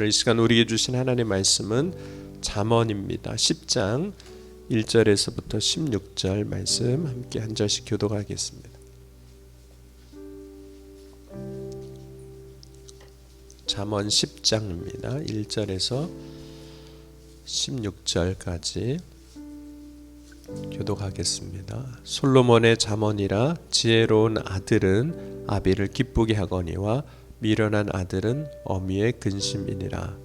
오늘 이 시간 우리에게 주신 하나님의 말씀은 잠언입니다. 10장 1절에서부터 16절 말씀 함께 한 절씩 교독하겠습니다. 잠언 10장입니다. 1절에서 16절까지 교독하겠습니다. 솔로몬의 잠언이라 지혜로운 아들은 아비를 기쁘게 하거니와 미련한 아들은 어미의 근심이니라.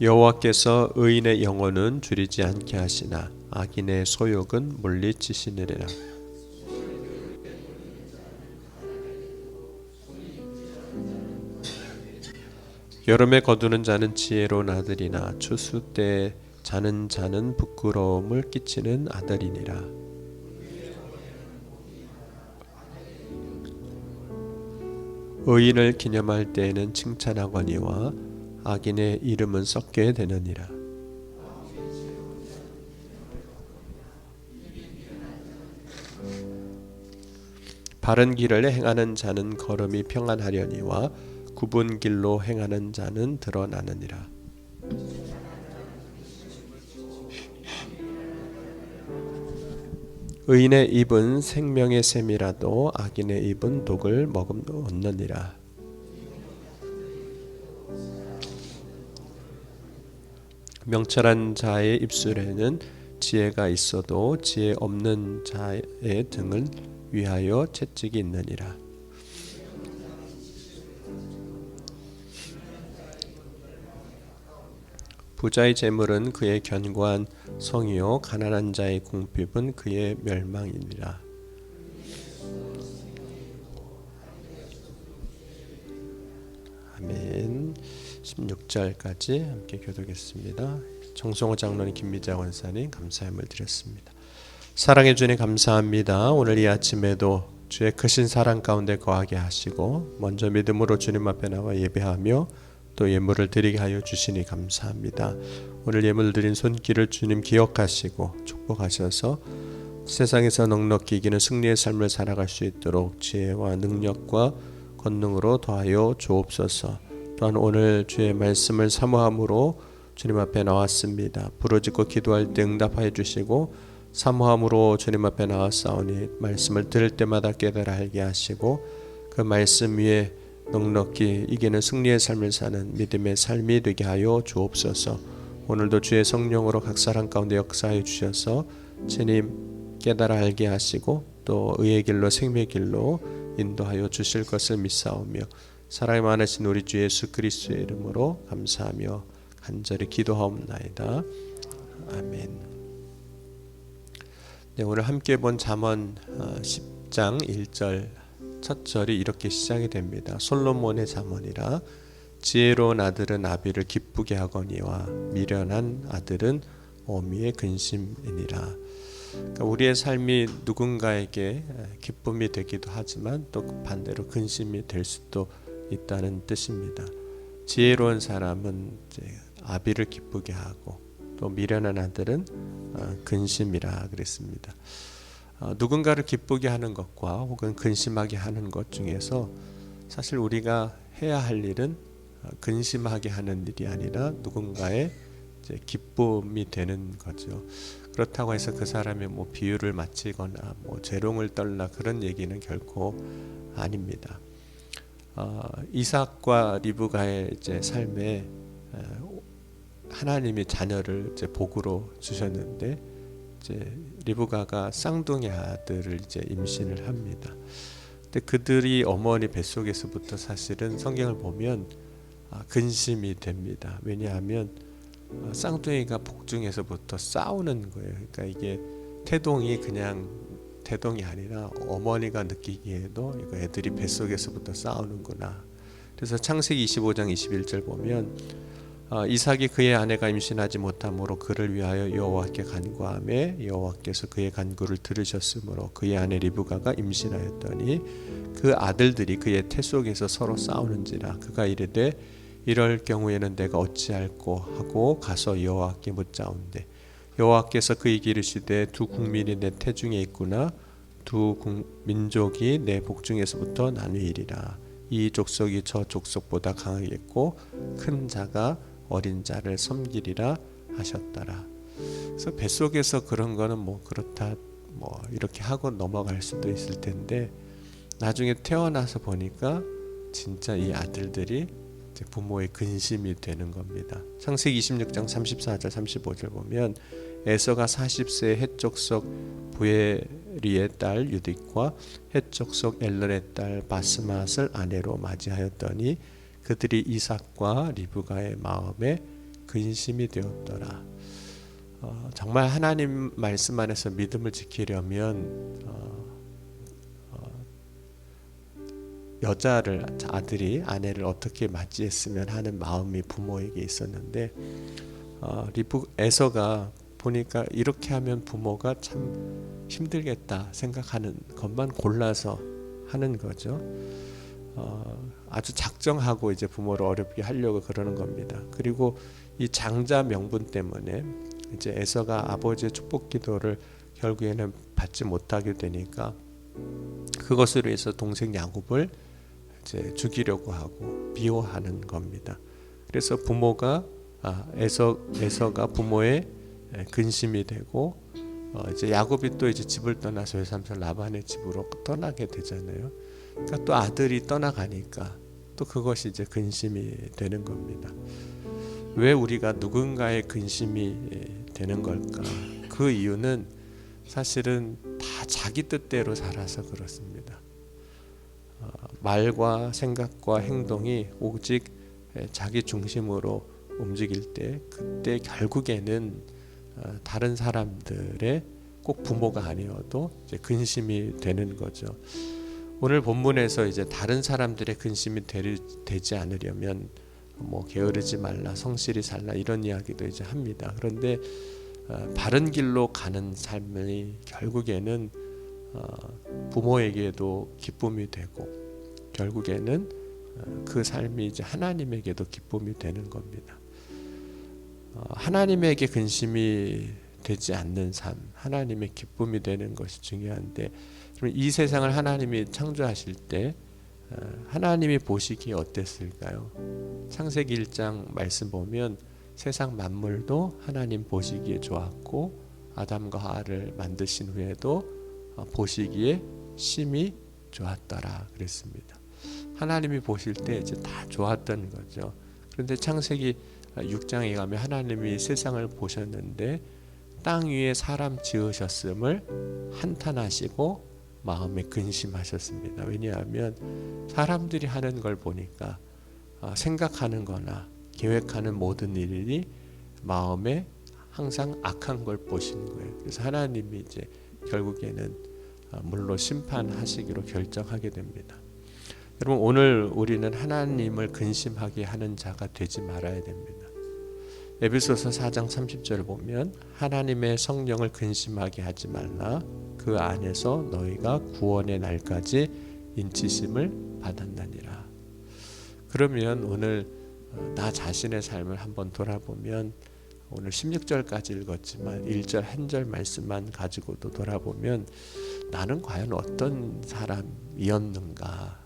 여호와께서 의인의 영혼은 줄이지 않게 하시나 악인의 소욕은 물리치시느니라. 여름에 거두는 자는 지혜로운 아들이나 추수 때 자는 자는 부끄러움을 끼치는 아들이니라. 의인을 기념할 때에는 칭찬하거니와 악인의 이름은 썩게 되느니라. 바른 길을 행하는 자는 걸음이 평안하려니와 굽은 길로 행하는 자는 드러나느니라. 의인의 입은 생명의 샘이라도 악인의 입은 독을 머금느니라. 명철한 자의 입술에는 지혜가 있어도 지혜 없는 자의 등을 위하여 채찍이 있느니라. 부자의 재물은 그의 견고한 성이요 가난한 자의 궁핍은 그의 멸망이니라. 아멘. 16절까지 함께 교독했습니다. 정성호 장로님, 김미자 원사님 감사함을 드렸습니다. 사랑해 주님 감사합니다. 오늘 이 아침에도 주의 크신 사랑 가운데 거하게 하시고 먼저 믿음으로 주님 앞에 나와 예배하며 또 예물을 드리게 하여 주시니 감사합니다. 오늘 예물 드린 손길을 주님 기억하시고 축복하셔서 세상에서 넉넉히 이기는 승리의 삶을 살아갈 수 있도록 지혜와 능력과 권능으로 더하여 주옵소서. 또한 오늘 주의 말씀을 사모함으로 주님 앞에 나왔습니다. 부르짖고 기도할 때 응답하여 주시고 사모함으로 주님 앞에 나왔사오니 말씀을 들을 때마다 깨달아 알게 하시고 그 말씀 위에 넉넉히 이기는 승리의 삶을 사는 믿음의 삶이 되게 하여 주옵소서. 오늘도 주의 성령으로 각 사람 가운데 역사해 주셔서 주님 깨달아 알게 하시고 또 의의 길로 생명의 길로 인도하여 주실 것을 믿사오며 사랑이 많으신 우리 주 예수 그리스도의 이름으로 감사하며 간절히 기도하옵나이다. 아멘. 네, 오늘 함께 본 잠언 10장 1절 첫 절이 이렇게 시작이 됩니다. 솔로몬의 잠언이라 지혜로운 아들은 아비를 기쁘게 하거니와 미련한 아들은 어미의 근심이니라. 그러니까 우리의 삶이 누군가에게 기쁨이 되기도 하지만 또 반대로 근심이 될 수도 있다는 뜻입니다. 지혜로운 사람은 아비를 기쁘게 하고 또 미련한 아들은 근심이라 그랬습니다. 어, 누군가를 기쁘게 하는 것과 혹은 근심하게 하는 것 중에서 사실 우리가 해야 할 일은 어, 근심하게 하는 일이 아니라 누군가의 기쁨이 되는 거죠. 그렇다고 해서 그 사람이 뭐 비유를 마치거나 뭐 재롱을 떨라 그런 얘기는 결코 아닙니다. 어, 이삭과 리브가의 이제 삶에 어, 하나님이 자녀를 이제 복으로 주셨는데 이제 리브가가 쌍둥이 아들을 이제 임신을 합니다. 근데 그들이 어머니 뱃속에서부터 사실은 성경을 보면 아, 근심이 됩니다. 왜냐하면 아, 쌍둥이가 복중에서부터 싸우는 거예요. 그러니까 이게 태동이 그냥 태동이 아니라 어머니가 느끼기에도 이거 애들이 뱃속에서부터 싸우는구나. 그래서 창세기 25장 21절 보면 어, 이삭이 그의 아내가 임신하지 못함으로 그를 위하여 여호와께 간구하며 여호와께서 그의 간구를 들으셨으므로 그의 아내 리브가가 임신하였더니 그 아들들이 그의 태 속에서 서로 싸우는지라 그가 이르되 이럴 경우에는 내가 어찌할꼬 하고 가서 여호와께 묻자온대 여호와께서 그에게 이르시되 두 국민이 내 태중에 있구나 두 국- 민족이 내 복중에서부터 나뉘리라. 이 족속이 저 족속보다 강하겠고 큰 자가 어린 자를 섬기리라 하셨더라. 그래서 뱃속에서 그런 거는 뭐 그렇다 뭐 이렇게 하고 넘어갈 수도 있을 텐데 나중에 태어나서 보니까 진짜 이 아들들이 부모의 근심이 되는 겁니다. 창세기 26장 34절 35절 보면 에서가 40세 헷족속 부에리의 딸 유딕과 헷족속 엘런의 딸 바스맛을 아내로 맞이하였더니 그들이 이삭과 리브가의 마음에 근심이 되었더라. 어, 정말 하나님 말씀 안에서 믿음을 지키려면 어, 어, 여자를 아들이 아내를 어떻게 맞이했으면 하는 마음이 부모에게 있었는데 어, 리브 에서가 보니까 이렇게 하면 부모가 참 힘들겠다 생각하는 것만 골라서 하는 거죠. 어, 아주 작정하고 이제 부모를 어렵게 하려고 그러는 겁니다. 그리고 이 장자 명분 때문에 이제 에서가 아버지의 축복 기도를 결국에는 받지 못하게 되니까 그것으로 해서 동생 야곱을 이제 죽이려고 하고 미워하는 겁니다. 그래서 부모가 아, 에서 에서가 부모의 에, 근심이 되고 어, 이제 야곱이 또 이제 집을 떠나서 외삼촌 라반의 집으로 떠나게 되잖아요. 그러니까 또 아들이 떠나가니까 또 그것이 이제 근심이 되는 겁니다. 왜 우리가 누군가의 근심이 에, 되는 걸까? 그 이유는 사실은 다 자기 뜻대로 살아서 그렇습니다. 어, 말과 생각과 행동이 오직 에, 자기 중심으로 움직일 때 그때 결국에는 어, 다른 사람들의 꼭 부모가 아니어도 근심이 되는 거죠. 오늘 본문에서 이제 다른 사람들의 근심이 되, 되지 않으려면 뭐 게으르지 말라 성실히 살라 이런 이야기도 이제 합니다. 그런데 어, 바른 길로 가는 삶이 결국에는 어, 부모에게도 기쁨이 되고 결국에는 어, 그 삶이 이제 하나님에게도 기쁨이 되는 겁니다. 어, 하나님에게 근심이 되지 않는 삶, 하나님의 기쁨이 되는 것이 중요한데 이 세상을 하나님이 창조하실 때 어, 하나님이 보시기에 어땠을까요? 창세기 1장 말씀 보면 세상 만물도 하나님 보시기에 좋았고 아담과 하와를 만드신 후에도 어, 보시기에 심히 좋았더라 그랬습니다. 하나님이 보실 때 이제 다 좋았던 거죠. 그런데 창세기 6장에 가면 하나님이 세상을 보셨는데 땅 위에 사람 지으셨음을 한탄하시고 마음에 근심하셨습니다. 왜냐하면 사람들이 하는 걸 보니까 어, 생각하는 거나 계획하는 모든 일이 마음에 항상 악한 걸 보신 거예요. 그래서 하나님이 이제 결국에는 어, 물로 심판하시기로 결정하게 됩니다. 여러분 오늘 우리는 하나님을 근심하게 하는 자가 되지 말아야 됩니다. 에베소서 4장 30절을 보면 하나님의 성령을 근심하게 하지 말라 그 안에서 너희가 구원의 날까지 인치심을 받았나니라. 그러면 오늘 어, 나 자신의 삶을 한번 돌아보면 오늘 16절까지 읽었지만 1절 한 절 말씀만 가지고도 돌아보면 나는 과연 어떤 사람이었는가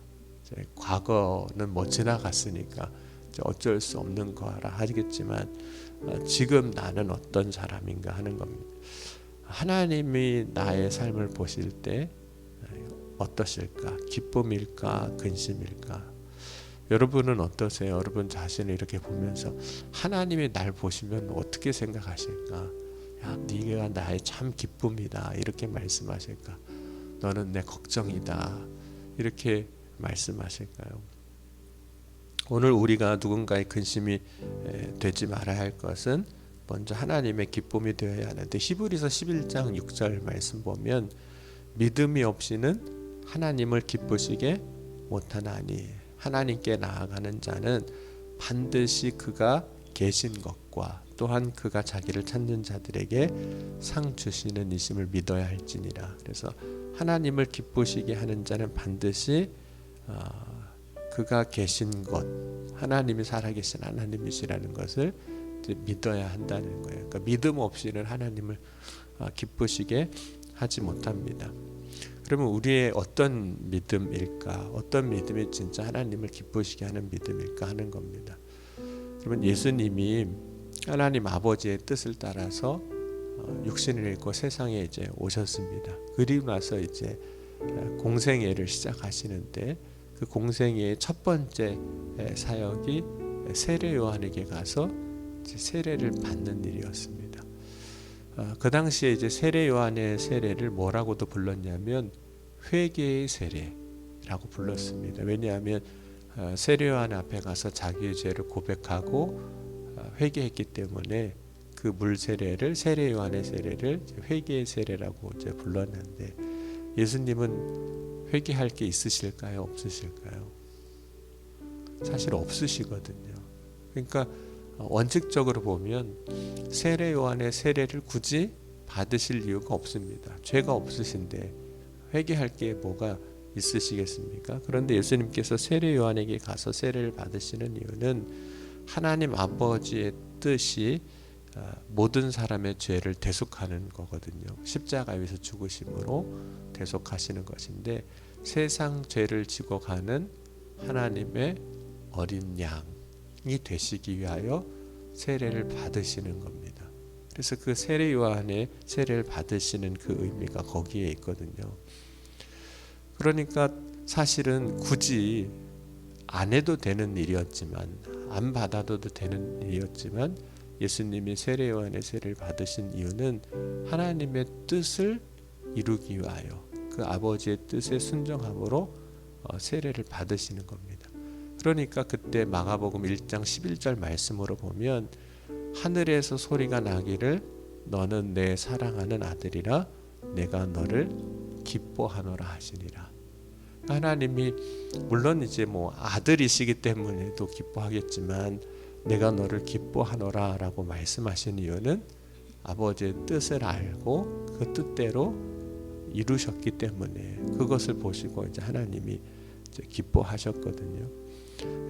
과거는 뭐 지나갔으니까 어쩔 수 없는 거라 하겠지만 어, 지금 나는 어떤 사람인가 하는 겁니다. 하나님이 나의 삶을 보실 때 어떠실까? 기쁨일까? 근심일까? 여러분은 어떠세요? 여러분 자신을 이렇게 보면서 하나님이 날 보시면 어떻게 생각하실까? 야, 네가 나의 참 기쁨이다. 이렇게 말씀하실까? 너는 내 걱정이다. 이렇게 말씀하실까요? 오늘 우리가 누군가의 근심이 에, 되지 말아야 할 것은 먼저 하나님의 기쁨이 되어야 하는데 히브리서 11장 6절 말씀 보면 믿음이 없이는 하나님을 기쁘시게 못하나니 하나님께 나아가는 자는 반드시 그가 계신 것과 또한 그가 자기를 찾는 자들에게 상 주시는 이심을 믿어야 할지니라. 그래서 하나님을 기쁘시게 하는 자는 반드시 어, 그가 계신 것, 하나님이 살아계신 하나님이시라는 것을 믿어야 한다는 거예요. 그러니까 믿음 없이는 하나님을 어, 기쁘시게 하지 못합니다. 그러면 우리의 어떤 믿음일까? 어떤 믿음이 진짜 하나님을 기쁘시게 하는 믿음일까 하는 겁니다. 그러면 예수님이 하나님 아버지의 뜻을 따라서 어, 육신을 입고 세상에 이제 오셨습니다. 그리고 나서 이제 어, 공생애를 시작하시는데 그 공생애의 첫 번째 에, 사역이 세례 요한에게 가서 세례를 받는 일이었습니다. 어, 그 당시에 이제 세례 요한의 세례를 뭐라고도 불렀냐면 회개의 세례라고 불렀습니다. 왜냐하면 어, 세례 요한 앞에 가서 자기의 죄를 고백하고 어, 회개했기 때문에 그 물 세례를 세례 요한의 세례를 회개의 세례라고 이제 불렀는데 예수님은 회개할 게 있으실까요? 없으실까요? 사실 없으시거든요. 그러니까 어, 원칙적으로 보면 세례 요한의 세례를 굳이 받으실 이유가 없습니다. 죄가 없으신데 회개할 게 뭐가 있으시겠습니까? 그런데 예수님께서 세례 요한에게 가서 세례를 받으시는 이유는 하나님 아버지의 뜻이 어, 모든 사람의 죄를 대속하는 거거든요. 십자가에서 죽으심으로 대속하시는 것인데 세상 죄를 지고 가는 하나님의 어린 양이 되시기 위하여 세례를 받으시는 겁니다. 그래서 그 세례 요한의 세례를 받으시는 그 의미가 거기에 있거든요. 그러니까 사실은 굳이 안 해도 되는 일이었지만 안 받아도 되는 일이었지만 예수님이 세례 요한의 세례를 받으신 이유는 하나님의 뜻을 이루기 위하여 그 아버지의 뜻에 순종함으로 어, 세례를 받으시는 겁니다. 그러니까 그때 마가복음 1장 11절 말씀으로 보면 하늘에서 소리가 나기를 너는 내 사랑하는 아들이라 내가 너를 기뻐하노라 하시니라. 하나님이 물론 이제 뭐 아들이시기 때문에도 기뻐하겠지만 내가 너를 기뻐하노라라고 말씀하신 이유는 아버지의 뜻을 알고 그 뜻대로 이루셨기 때문에 그것을 보시고 이제 하나님이 이제 기뻐하셨거든요.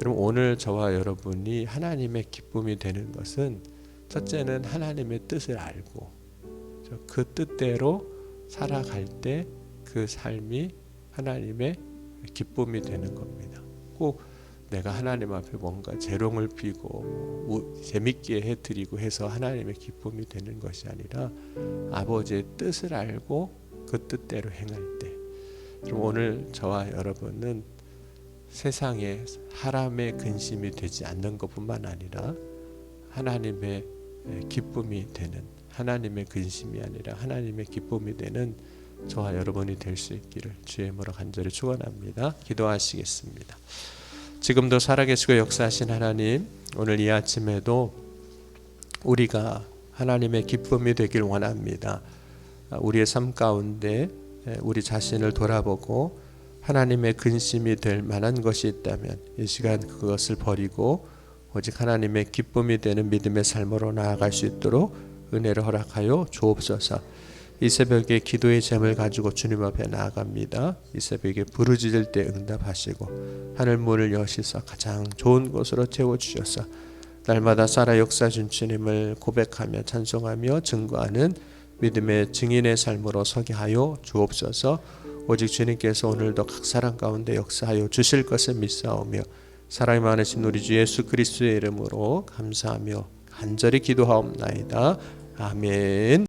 여러분 오늘 저와 여러분이 하나님의 기쁨이 되는 것은 첫째는 하나님의 뜻을 알고 그 뜻대로 살아갈 때 그 삶이 하나님의 기쁨이 되는 겁니다. 꼭 내가 하나님 앞에 뭔가 재롱을 피고 뭐 재밌게 해드리고 해서 하나님의 기쁨이 되는 것이 아니라 아버지의 뜻을 알고 그 뜻대로 행할 때 그럼 오늘 저와 여러분은 세상에 사람의 근심이 되지 않는 것뿐만 아니라 하나님의 기쁨이 되는 하나님의 근심이 아니라 하나님의 기쁨이 되는 저와 여러분이 될 수 있기를 주의 이름으로 간절히 축원합니다. 기도하시겠습니다. 지금도 살아계시고 역사하신 하나님, 오늘 이 아침에도 우리가 하나님의 기쁨이 되길 원합니다. 우리의 삶 가운데 우리 자신을 돌아보고 하나님의 근심이 될 만한 것이 있다면 이 시간 그것을 버리고 오직 하나님의 기쁨이 되는 믿음의 삶으로 나아갈 수 있도록 은혜를 허락하여 주옵소서. 이 새벽에 기도의 잼을 가지고 주님 앞에 나아갑니다. 이 새벽에 부르짖을 때 응답하시고 하늘 문을 여시서 가장 좋은 곳으로 채워 주셔서 날마다 살아 역사 준 주님을 고백하며 찬송하며 증거하는 믿음의 증인의 삶으로 서게 하여 주옵소서. 오직 주님께서 오늘도 각 사람 가운데 역사하여 주실 것을 믿사오며 사랑이 많으신 우리 주 예수 그리스도의 이름으로 감사하며 간절히 기도하옵나이다. 아멘.